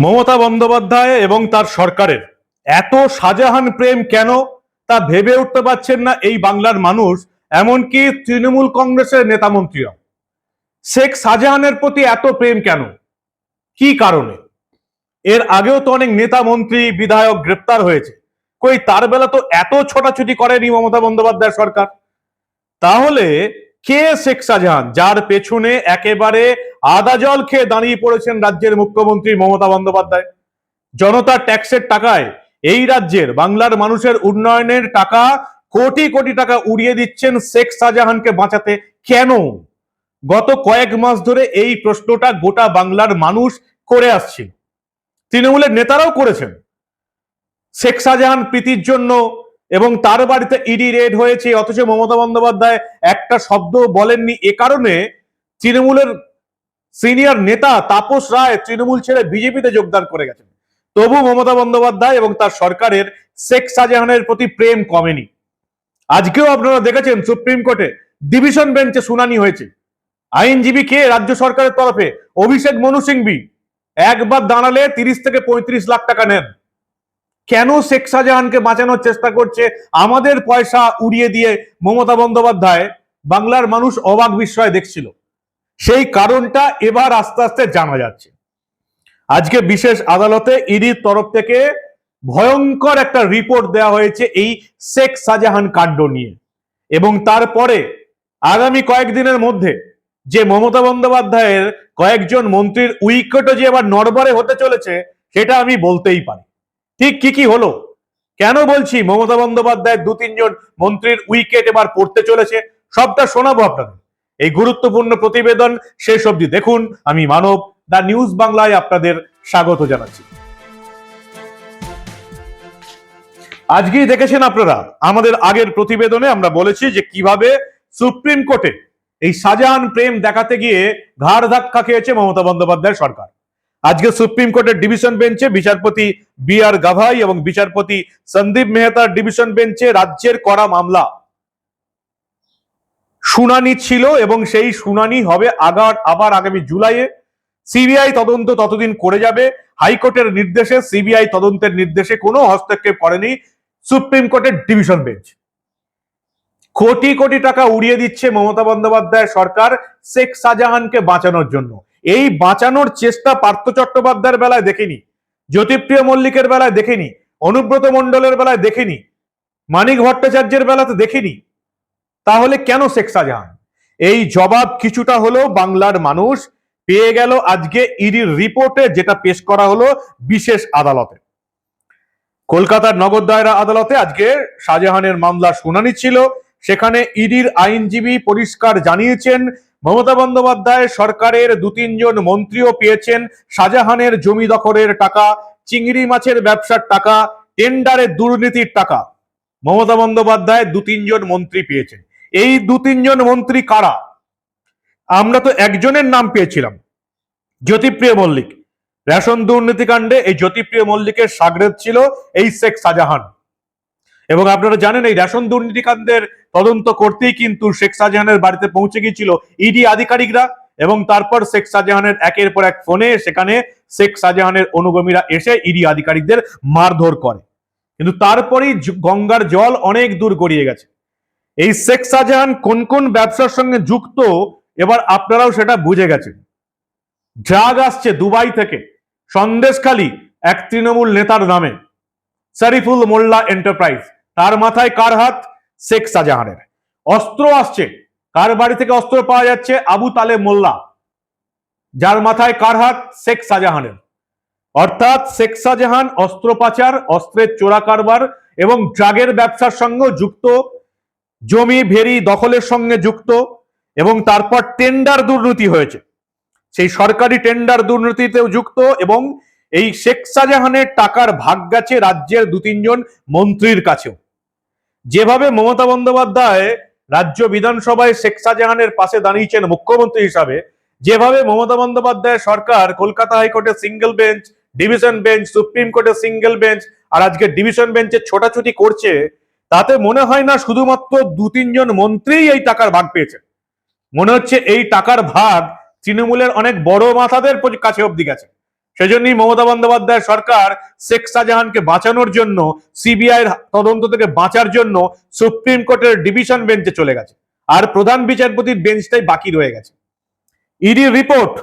মমতা বন্দ্যোপাধ্যায় এবং তার সরকারের। এত শাহজাহান প্রেম কেন? তা ভেবে উঠতে পারছেন না এই বাংলার মানুষ, এমনকি তৃণমূল কংগ্রেসের নেতামন্ত্রীরা। শেখ শাহজাহানের প্রতি এত প্রেম কেন? কি কারণে? এর আগেও তো অনেক নেতা মন্ত্রী বিধায়ক গ্রেপ্তার হয়েছে। কই, তার বেলা তো এত ছোটাছুটি করেনি মমতা বন্দ্যোপাধ্যায় সরকার। তাহলে কে শেখ শাহজাহান? যার পেছনে একেবারে আদা জল খেয়ে দাঁড়িয়ে পড়েছেন রাজ্যের মুখ্যমন্ত্রী মমতা বন্দ্যোপাধ্যায়। জনতার ট্যাক্সের টাকায় এই রাজ্যের বাংলার মানুষের উন্নয়নের টাকা কোটি কোটি টাকা উড়িয়ে দিচ্ছেন শেখ শাহজাহানকে বাঁচাতে। কেন? গত কয়েক মাস ধরে এই প্রশ্নটা গোটা বাংলার মানুষ করে আসছিল। তৃণমূলের নেতারাও করেছেন। শেখ শাহজাহান প্রীতির জন্য এবং তার বাড়িতে ইডি রেড হয়েছে, অথচ মমতা বন্দ্যোপাধ্যায় একটা শব্দ বলেননি এ কারণে তৃণমূলের সিনিয়র নেতা তাপস রায় তৃণমূল ছেড়ে বিজেপিতে যোগদান করে গেছেন। তবু মমতা বন্দ্যোপাধ্যায় এবং তার সরকারের শেখ শাহজাহানের প্রতি প্রেম কমেনি। আজকেও আপনারা দেখেছেন সুপ্রিম কোর্টে ডিভিশন বেঞ্চে শুনানি হয়েছে। আইনজীবী কে? রাজ্য সরকারের তরফে। অভিষেক মনু সিংভি। একবার দাঁড়ালে তিরিশ থেকে পঁয়ত্রিশ লাখ টাকা নেন। কেন শেখ শাহজাহানকে বাঁচানোর চেষ্টা করছে? আমাদের পয়সা উড়িয়ে দিয়ে মমতা বন্দ্যোপাধ্যায় বাংলার মানুষ অবাক বিস্ময় দেখছিল। সেই কারণটা এবার আস্তে আস্তে জানা যাচ্ছে। আজকে বিশেষ আদালতে ইডির তরফ থেকে ভয়ঙ্কর একটা রিপোর্ট দেওয়া হয়েছে এই শেখ শাহজাহান কাণ্ড নিয়ে। এবং তারপরে আগামী কয়েকদিনের মধ্যে যে মমতা বন্দ্যোপাধ্যায়ের কয়েকজন মন্ত্রীর উইকেটও যে এবার নড়বড়ে হতে চলেছে, সেটা আমি বলতেই পারি। ঠিক কি কি হলো? কেন বলছি মমতা বন্দ্যোপাধ্যায়ের দু তিনজন মন্ত্রীর উইকেট এবার পড়তে চলেছে? সবটা শোনাবো আপনাদের। এই গুরুত্বপূর্ণ প্রতিবেদন শেষ অবধি দেখুন। আমি মানব, দা নিউজ বাংলায় আপনাদের স্বাগত জানাচ্ছি। আজকেই দেখেছেন আপনারা, আমাদের আগের প্রতিবেদনে আমরা বলেছি যে কীভাবে সুপ্রিম কোর্টে এই শাহজাহান প্রেম দেখাতে গিয়ে ঘাড় ধাক্কা খেয়েছে মমতা বন্দ্যোপাধ্যায় সরকার। আজকে সুপ্রিম কোর্টের ডিভিশন বেঞ্চে বিচারপতি বি আর গাভাই এবং বিচারপতি সন্দীপ মেহতার ডিভিশন বেঞ্চে রাজ্যের করা মামলা। শুনানি ছিল এবং সেই শুনানি হবে আগার আবার আগামী জুলাইয়ে। সিবিআই তদন্ত ততদিন করে যাবে। হাইকোর্টের নির্দেশে, সিবিআই তদন্তের নির্দেশে কোনো হস্তক্ষেপ করেনি সুপ্রিম কোর্টের ডিভিশন বেঞ্চ। কোটি কোটি টাকা উড়িয়ে দিচ্ছে মমতা বন্দ্যোপাধ্যায় সরকার শেখ শাহজাহানকে বাঁচানোর জন্য। এই বাঁচানোর চেষ্টা পার্থ চট্টোপাধ্যায়ের বেলায় দেখিনি, জ্যোতিপ্রিয় মল্লিকের বেলায় দেখিনি, অনুব্রত মণ্ডলের বেলায় দেখিনি, মানিক ভট্টাচার্যের বেলাতে দেখিনি। তাহলে কেন শেখ শাহজাহান? এই জবাব কিছুটা হলেও বাংলার মানুষ পেয়ে গেল আজকে ইডির রিপোর্টে, যেটা পেশ করা হলো বিশেষ আদালতে। কলকাতার নগর দায়রা আদালতে আজকে শাহজাহানের মামলা শুনানি ছিল সেখানে ইডির আইনজীবী পরিষ্কার জানিয়েছেন, মমতা বন্দ্যোপাধ্যায় সরকারের দু তিনজন মন্ত্রীও পেয়েছেন শাহজাহানের জমি দখলের টাকা, চিংড়ি মাছের ব্যবসার টাকা, টেন্ডারের দুর্নীতির টাকা। মমতা বন্দ্যোপাধ্যায় দু তিনজন মন্ত্রী পেয়েছেন। এই দু তিনজন মন্ত্রী কারা? আমরা তো একজনের নাম পেয়েছিলাম, জ্যোতিপ্রিয় মল্লিক। রেশন দুর্নীতিকাণ্ডে এই জ্যোতিপ্রিয় মল্লিকের সাগরেদ ছিল এই শেখ শাহজাহান। এবং আপনারা জানেন এই রেশন দুর্নীতিকাণ্ডের তদন্ত করতেই কিন্তু শেখ শাহজাহানের বাড়িতে পৌঁছে গিয়েছিল ইডি আধিকারিকরা এবং তারপর শেখ শাহজাহানের একের পর এক ফোনে সেখানে শেখ শাহজাহানের অনুগমীরা এসে ইডি আধিকারিকদের মারধর করে। কিন্তু তারপরেই গঙ্গার জল অনেক দূর গড়িয়ে গেছে। এই শেখ শাহজাহান কোন কোন ব্যবসার সঙ্গে যুক্ত, এবার আপনারাও সেটা বুঝে গেছেন। ড্রাগ আসছে দুবাই থেকে, সন্দেশখালী, এক তৃণমূল নেতার নামে, শরীফুল মোল্লা এন্টারপ্রাইজ। তার মাথায় কার হাত? শেখ শাহজাহানের। অস্ত্র আসছে। কার বাড়ি থেকে অস্ত্র পাওয়া যাচ্ছে? আবু তালে মোল্লা। যার মাথায় কার হাত? শেখ শাহজাহানের। অর্থাৎ শেখ শাহজাহান অস্ত্র পাচার অস্ত্রের চোরা কারবার এবং ড্রাগের ব্যবসার সঙ্গে যুক্ত, জমি ভেরি দখলের সঙ্গে যুক্ত এবং তারপর টেন্ডার দুর্নীতি হয়েছে। সেই সরকারি টেন্ডার দুর্নীতিতেও যুক্ত এবং এই শেখ শাহজাহানের টাকার ভাগ গেছে রাজ্যের দু তিনজন মন্ত্রীর কাছেও। যেভাবে মমতা বন্দ্যোপাধ্যায় রাজ্য বিধানসভায় শেখ শাহজাহানের পাশে দাঁড়িয়েছেন মুখ্যমন্ত্রী হিসাবে, যেভাবে মমতা বন্দ্যোপাধ্যায় সরকার, কলকাতা হাইকোর্টের single bench division bench supreme কোর্টের সিঙ্গেল বেঞ্চ আর আজকে ডিভিশন বেঞ্চে ছোটাছুটি করছে, তাতে মনে হয় না শুধুমাত্র দু তিনজন মন্ত্রী এই টাকার ভাগ পেয়েছে মনে হচ্ছে এই টাকার ভাগ তৃণমূলের অনেক বড় মাথাদের কাছে অব্দি গেছে। সেজন্যই মমতা বন্দ্যোপাধ্যায় সরকার শেখ শাহজাহানকে বাঁচানোর জন্য সিবিআই তদন্ত থেকে বাঁচার জন্য সুপ্রিম কোর্টের ডিভিশন বেঞ্চে চলে গেছে। আর প্রধান বিচারপতির বেঞ্চটাই বাকি রয়ে গেছে। ইডির রিপোর্ট।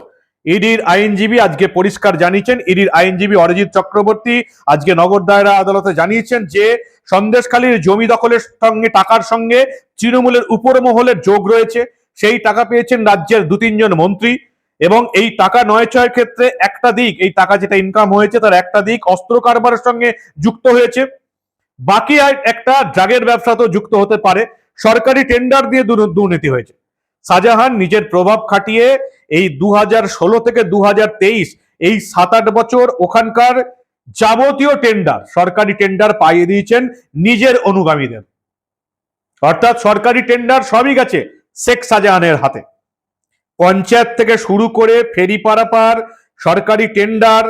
ইডির আইনজীবী আজকে পরিষ্কার জানিয়েছেন, ইডির আইনজীবী অরিজিৎ চক্রবর্তী আজকে নগর দায়রা আদালতে জানিয়েছেন যে, সন্দেশখালীর জমি দখলের সঙ্গে টাকার সঙ্গে তৃণমূলের উপর মহলের যোগ রয়েছে। সেই টাকা পেয়েছেন রাজ্যের দু তিনজন মন্ত্রী। এবং এই টাকা নয় ছয়ের ক্ষেত্রে একটা দিক, এই টাকা যেটা ইনকাম হয়েছে তার একটা দিক অস্ত্র কারবারের সঙ্গে যুক্ত হয়েছে। বাকি আর একটা ড্রাগের ব্যবসাতেও যুক্ত হতে পারে। সরকারি টেন্ডার দিয়ে দুর্নীতি হয়েছে। শাহজাহান নিজের প্রভাব খাটিয়ে এই দু থেকে দু হাজার তেইশ, এই সাত আট বছর ওখানকার যাবতীয় টেন্ডার সরকারি টেন্ডার পাইয়ে দিয়েছেন নিজের অনুগামীদের। অর্থাৎ সরকারি টেন্ডার সবই গেছে শেখ শাহজাহানের হাতে। পঞ্চায়েত থেকে শুরু করে ফেরি পারাপার সরকারি টেন্ডার,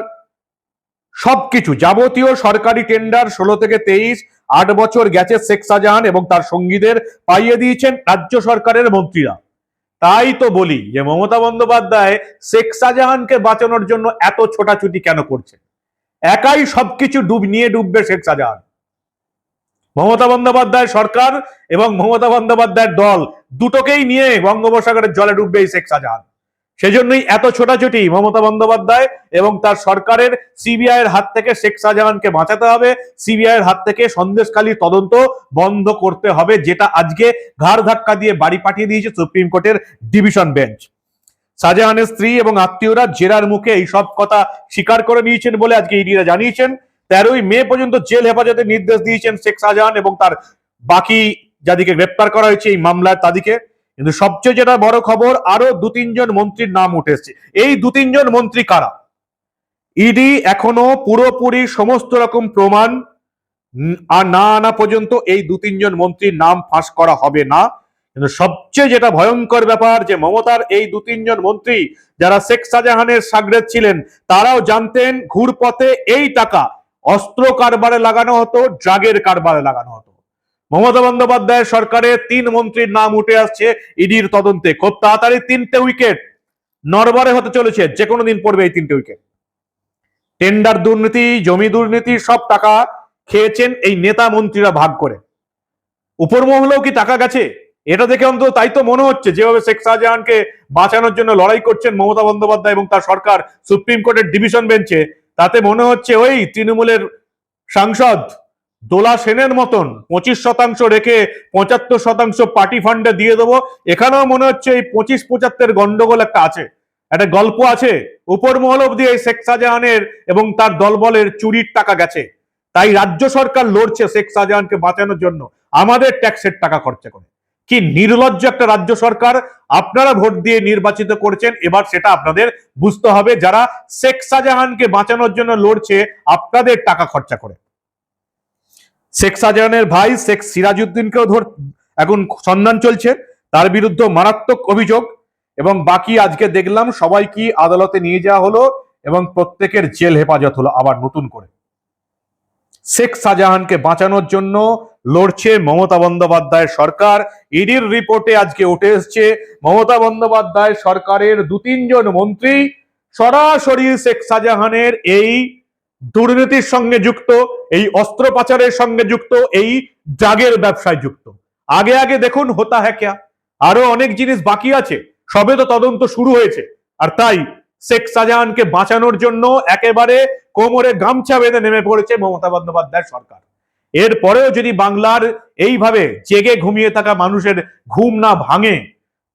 সবকিছু যাবতীয় সরকারি টেন্ডার ষোলো থেকে তেইশ, আট বছর গেছে শেখ শাহজাহান এবং তার সঙ্গীদের পাইয়ে দিয়েছেন রাজ্য সরকারের মন্ত্রীরা। তাই তো বলি যে মমতা বন্দ্যোপাধ্যায় শেখ শাহজাহানকে বাঁচানোর জন্য এত ছোটাছুটি কেন করছে? একাই সবকিছু ডুব, নিয়ে ডুববে শেখ শাহজাহান। মমতা বন্দ্যোপাধ্যায় সরকার এবং মমতা বন্দ্যোপাধ্যায়ের দল দুটোকেই নিয়ে বঙ্গোপসাগরের জলে ডুববে এই শেখ শাহজাহান। সেজন্যই এত ছোটাছুটি মমতা বন্দ্যোপাধ্যায় এবং তার সরকারের সিবিআই এর হাত থেকে শেখ শাহজাহানকে বাঁচাতে হবে সিবিআই এর হাত থেকে সন্দেশখালী তদন্ত বন্ধ করতে হবে, যেটা আজকে ঘাড় ধাক্কা দিয়ে বাড়ি পাঠিয়ে দিয়েছে সুপ্রিম কোর্টের ডিভিশন বেঞ্চ। শাহজাহানের স্ত্রী এবং আত্মীয়রা জেরার মুখে এই সব কথা স্বীকার করে নিয়েছেন বলে আজকে ইডিরা জানিয়েছেন। তেরোই মে পর্যন্ত জেল হেফাজতে নির্দেশ দিয়েছেন শেখ শাহজাহান এবং তার বাকি যাদেরকে গ্রেপ্তার করা হয়েছে এই মামলার তাদেরকে কিন্তু সবচেয়ে যেটা বড় খবর, আরও দু তিনজন মন্ত্রীর নাম উঠে এসছে। এই দু তিনজন মন্ত্রী কারা? ইডি এখনও পুরোপুরি সমস্ত রকম প্রমাণ আর না আনা পর্যন্ত এই দু তিনজন মন্ত্রীর নাম ফাঁস করা হবে না। কিন্তু সবচেয়ে যেটা ভয়ঙ্কর ব্যাপার, যে মমতার এই দু তিনজন মন্ত্রী, যারা শেখ শাহজাহানের সাগরেদ ছিলেন, তারাও জানতেন ঘুরপথে এই টাকা অস্ত্র কারবারে লাগানো হতো, ড্রাগের কারবারে লাগানো হতো। মমতা বন্দ্যোপাধ্যায় সরকারের তিন মন্ত্রীর নাম উঠে আসছে ইডির তদন্তে। খুব তাড়াতাড়ি তিনটে উইকেট। নরবরে হতে চলেছে যে কোনো দিন পড়বে এই তিনটে উইকেট। টেন্ডার দুর্নীতি, জমি দুর্নীতি, সব টাকা খেয়েছেন এই নেতা মন্ত্রীরা ভাগ করে। উপর মহলেও কি টাকা গেছে? এটা দেখে অন্তত তাই তো মনে হচ্ছে, যেভাবে শেখ শাহজাহানকে বাঁচানোর জন্য লড়াই করছেন মমতা বন্দ্যোপাধ্যায় এবং তার সরকার সুপ্রিম কোর্টের ডিভিশন বেঞ্চে তাতে মনে হচ্ছে ওই তৃণমূলের সাংসদ দোলা সেনের মতন পঁচিশ শতাংশ রেখে পঁচাত্তর শতাংশ পার্টি ফান্ডে দিয়ে দেবো। এখানেও মনে হচ্ছে এই পঁচিশ পঁচাত্তর গন্ডগোল একটা আছে। একটা গল্প আছে, উপর মহল অব্দি এই শেখ শাহজাহানের এবং তার দলবলের চুরির টাকা গেছে। তাই রাজ্য সরকার লড়ছে শেখ শাহজাহানকে বাঁচানোর জন্য। আমাদের ট্যাক্সের টাকা খরচা করে। কি নির্লজ্জ একটা রাজ্য সরকার আপনারা ভোট দিয়ে নির্বাচিত করেছেন, এবার সেটা আপনাদের বুঝতে হবে। যারা শেখ শাহজাহানকে বাঁচানোর জন্য লড়ছে, আপনাদের টাকা খরচা করে। শেখ শাহজাহানের ভাই শেখ সিরাজউদ্দিনকেও ধর, এখন সন্ধান চলছে, তার বিরুদ্ধে মারাত্মক অভিযোগ। এবং বাকি আজকে দেখলাম সবাই কি আদালতে নিয়ে যাওয়া হলো এবং প্রত্যেকের জেল হেফাজত হলো আবার নতুন করে। শেখ শাহজাহানকে বাঁচানোর জন্য লড়ছে মমতা বন্দ্যোপাধ্যায় সরকার। ইডির রিপোর্টে আজকে উঠে এসছে, মমতা বন্দ্যোপাধ্যায় সরকারের দু তিনজন মন্ত্রী, সরাসরি শেখ শাহজাহানের এই দুর্নীতির সঙ্গে যুক্ত, এই অস্ত্র পাচারের সঙ্গে যুক্ত, এই ড্রাগের ব্যবসায় যুক্ত। আগে আগে দেখুন হোতা হ্যাঁ আরও অনেক জিনিস বাকি আছে, সবে তো তদন্ত শুরু হয়েছে। আর তাই শেখ শাহজাহানকে বাঁচানোর জন্য একেবারে কোমরে গামছা বেঁধে নেমে পড়েছে মমতা বন্দ্যোপাধ্যায় সরকার। এরপরেও যদি বাংলার এইভাবে জেগে ঘুমিয়ে থাকা মানুষের ঘুম না ভাঙে,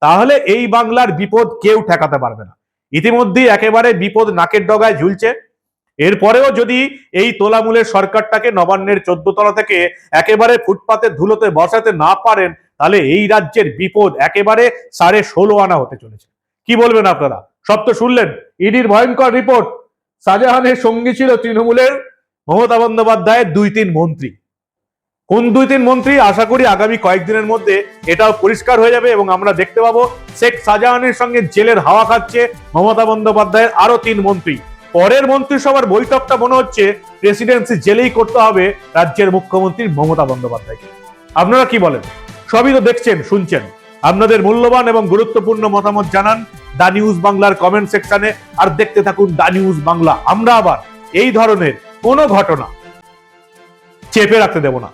তাহলে এই বাংলার বিপদ কেউ ঠেকাতে পারবে না। ইতিমধ্যেই একেবারে বিপদ নাকের ডগায় ঝুলছে। এরপরেও যদি এই তোলামূলের সরকারটাকে নবান্নের চোদ্দ তলা থেকে একেবারে ফুটপাতে ধুলোতে বসাতে না পারেন, তাহলে এই রাজ্যের বিপদ একেবারে সাড়ে ষোলো আনা হতে চলেছে। কি বলবেন আপনারা? সব তো শুনলেন? ইডির ভয়ঙ্কর রিপোর্ট। শাহজাহানের সঙ্গী ছিল তৃণমূলের। মমতা বন্দ্যোপাধ্যায়ের দুই তিন মন্ত্রী। কোন দুই তিন মন্ত্রী আশা করি আগামী কয়েকদিনের মধ্যে এটাও পরিষ্কার হয়ে যাবে এবং আমরা দেখতে পাবো শেখ শাহজাহানের সঙ্গে জেলের হাওয়া খাচ্ছে মমতা বন্দ্যোপাধ্যায়ের আরও তিন মন্ত্রী। পরের মন্ত্রিসভার বৈঠকটা মনে হচ্ছে প্রেসিডেন্সি জেলেই করতে হবে রাজ্যের মুখ্যমন্ত্রী মমতা বন্দ্যোপাধ্যায়কে। আপনারা কি বলেন? সবই তো দেখছেন, শুনছেন। আপনাদের মূল্যবান এবং গুরুত্বপূর্ণ মতামত জানান দা নিউজ বাংলার কমেন্ট সেকশনে আর দেখতে থাকুন দা নিউজ বাংলা। আমরা আবার এই ধরনের কোনো ঘটনা চেপে রাখতে দেব না।